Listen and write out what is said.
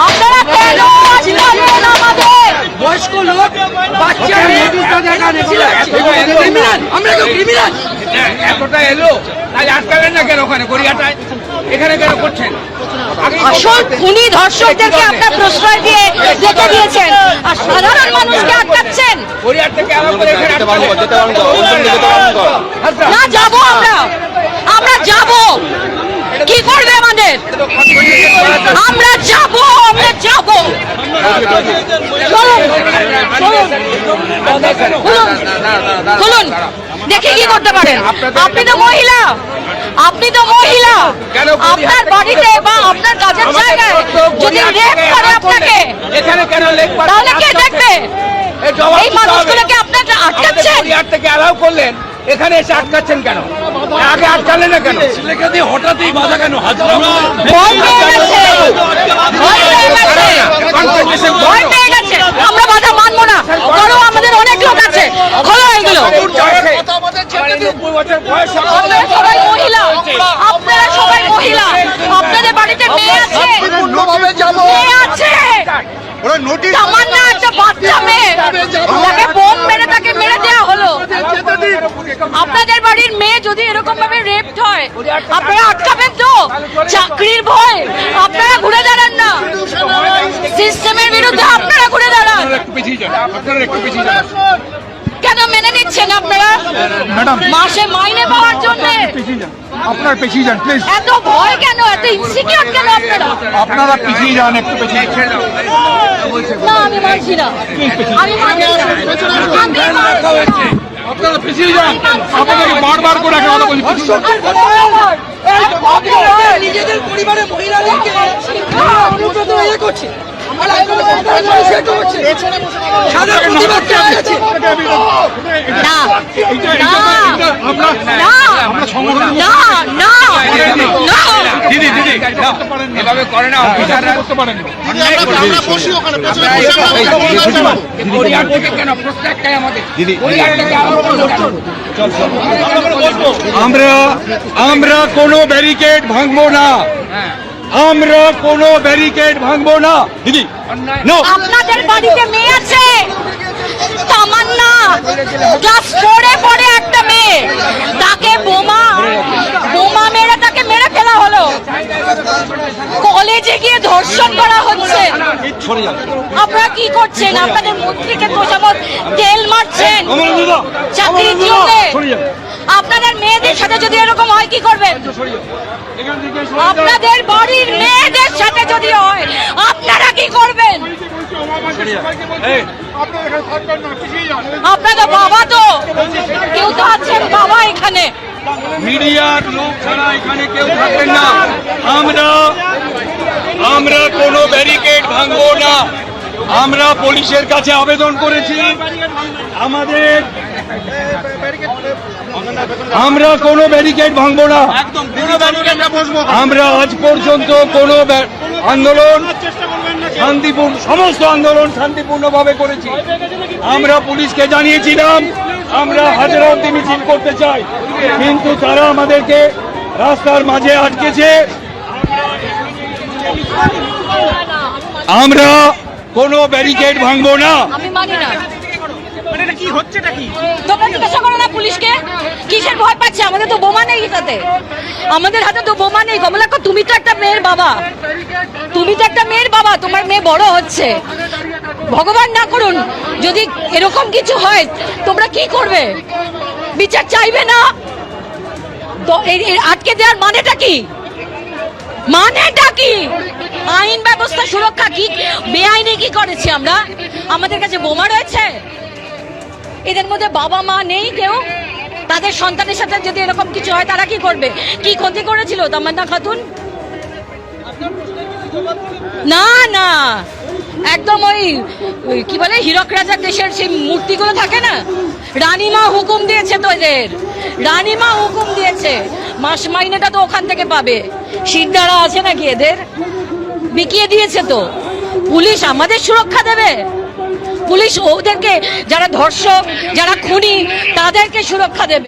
আপনারা কেন আটকালেন আমাদের বয়স্ক লোক বাচ্চা আমরা তো ক্রিমিনাল এতটা এলো তাই আটকালেন না কেন ওখানে গড়িয়াটায়? এখানে কেন করছেন? আসল খুনি ধর্ষকদেরকে আপনার প্রশ্রয় দিয়ে রেখে দিয়েছেন? আর সাধারণ মানুষকে আটকাচ্ছেন? না যাব আমরা। আমরা যাব। কি করবে আমাদের? আমরা যাব চলুন বলুন দেখি কি করতে পারেন আপনি তো মহিলা। আপনি তো মহিলা। আপনার বাড়িতে বা আপনার কাজের জায়গায় যদি রেপ করে আপনাকে এখানে কেন লেগ তাহলে কে দেখবে? এই মানুষগুলোকে আপনারা আটকাচ্ছেন। থেকে অ্যালাউ করলেন। এখানে এসে আটকাচ্ছেন কেন? আগে আটকালেন না কেন? হঠাৎই বাধা কেন? আমরা বাধা মানবো না। আমাদের অনেক লোক আছে। খোলো এগুলো। নব্বই বছর বয়স আপনারা সবাই মহিলা। আপনারা সবাই মহিলা। আপনাদের বাড়িতে মেয়ে আছে। মেয়ে আছে। ওরা নোটিশ তামান্না একটা বাচ্চা মেয়ে। তাকে বোম মেরে তাকে মেরে দেওয়া হলো। আপনাদের বাড়ির মেয়ে যদি এরকম ভাবে রেপড হয় আপনারা আটকাবেন তো? চাকরির ভয়। আপনারা ঘুরে দাঁড়ান না। সিস্টেমের বিরুদ্ধে আপনারা ঘুরে দাঁড়ান। একটু পিছিয়ে যান। আপনারা একটু পিছিয়ে যান। আপনারা? মাসে মাইনে পাওয়ার জন্য? আপনার পেছিয়ে যান। প্লিজ এত ভয় কেন? এত ইনসিকিউর কেন আপনারা? আপনারা পিছিয়ে যান একটু পেছিয়ে না আমি মানছি না। আমি মানছি না। আপনারা পিছিয়ে যান। আপনাদেরকে বারবার করে একটা কথা বলি আর বরাবর, এক বছর নিজেদের পরিবারের মহিলাদেরকে অনুব্রত ইয়ে করছে। সাদা এভাবে করে না অফিসাররা করতে পারেন থেকে কেন আমাদের? আমরা আমরা কোনো ব্যারিকেড ভাঙবো না। আমরা কোনো ব্যারিকেড ভাঙবো না। দিদি আপনাদের বাড়িতে মেয়ে আছে। তামান্না। ক্লাস ফোরে পড়ে একটা মেয়ে। তাকে বোমা বোমা মেরে তাকে মেরে ফেলা হলো। কলেজে গিয়ে ধর্ষণ করা হচ্ছে। আপনারা কি করছেন? আপনাদের মন্ত্রীকে তোষামত তেল মারছেন। কমল দিদা চাকরি কমল দিতে দিদা সরে যান আপনাদের মেয়েদের সাথে যদি এরকম হয়, কি করবেন? আপনাদের বাড়ির মেয়েদের সাথে যদি হয়, আপনারা কি করবেন? আপনাদের বাবা তো কেউ তো আছেন বাবা এখানে। মিডিয়ার লোক ছাড়া এখানে কেউ থাকবেন না। আমরা আমরা কোনো ব্যারিকেড ভাঙবো না। আমরা পুলিশের কাছে আবেদন করেছি। আমাদের আমরা কোনো ব্যারিকেড ভাঙবো না। আমরা আজ পর্যন্ত কোনো ব্যা- আন্দোলন শান্তিপূর্ণ, সমস্ত আন্দোলন শান্তিপূর্ণভাবে করেছি। আমরা পুলিশকে জানিয়েছিলাম, আমরা হাজারাবতি মিছিল করতে চাই, কিন্তু তারা আমাদেরকে রাস্তার মাঝে আটকেছে। আমরা কোনো ব্যারিকেড ভাঙবো না। তোমরা জিজ্ঞাসা করো না পুলিশকে। কিসের ভয় পাচ্ছে? আমাদের তো বোমা নেই তাতে আমাদের হাতে তো বোমা নেই। কমলাক্ষ তুমি তো একটা মেয়ের বাবা। তুমি তো একটা মেয়ের বাবা। তোমার মেয়ে বড় হচ্ছে। ভগবান না করুন। যদি এরকম কিছু হয়, তোমরা কি করবে? বিচার চাইবে না? তো আটকে দেওয়ার মানেটা কি? মানেটা কি? আইন ব্যবস্থা সুরক্ষা কি বেআইনি কি করেছি আমরা? আমাদের কাছে বোমা রয়েছে? এদের মধ্যে বাবা মা নেই কেউ। তাদের সন্তানের সাথে যদি এরকম কিছু হয়, তারা কি করবে? কি ক্ষতি করেছিল তামান্না খাতুন? না না। একদম ওই কি বলে, হীরক রাজার দেশের সেই মূর্তিগুলো থাকে না? রানীমা হুকুম দিয়েছে তো এদের। রানীমা হুকুম দিয়েছে। মাস মাইনেটা তো ওখান থেকে পাবে। শিরদাঁড়া আছে নাকি এদের? বিকিয়ে দিয়েছে তো। পুলিশ আমাদের সুরক্ষা দেবে। পুলিশ ওদেরকে যারা ধর্ষক যারা খুনি তাদেরকে সুরক্ষা দেবে।